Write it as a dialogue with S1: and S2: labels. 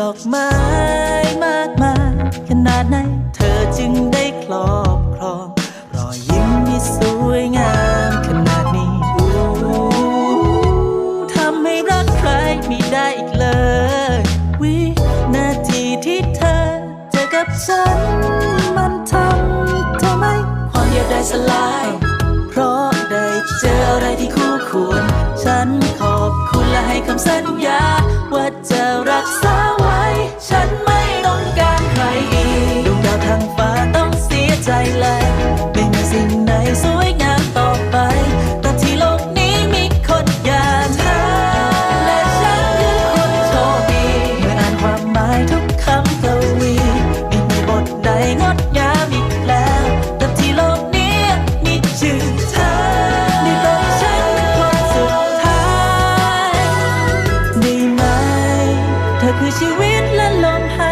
S1: ดอกไม้มากมาย ขนาดไหนเธอจึงได้ครอบครอง รอยยิ้มที่สวยงามขนาดนี้ทำให้รักใครไม่ได้อีกเลย วินาทีที่เธอเจอกับฉัน มันทำเธอไม่ความเดียวได้สลาย เพราะได้เจออะไรที่คู่ควร ฉันขอบคุณและให้คำสัญญา งดงามอีกแล้วแต่ที่โลกนี้มีชื่อเธอได้โปรดฉันเป็นคนสุดท้ายได้ไหม เธอคือชีวิตและลมหาย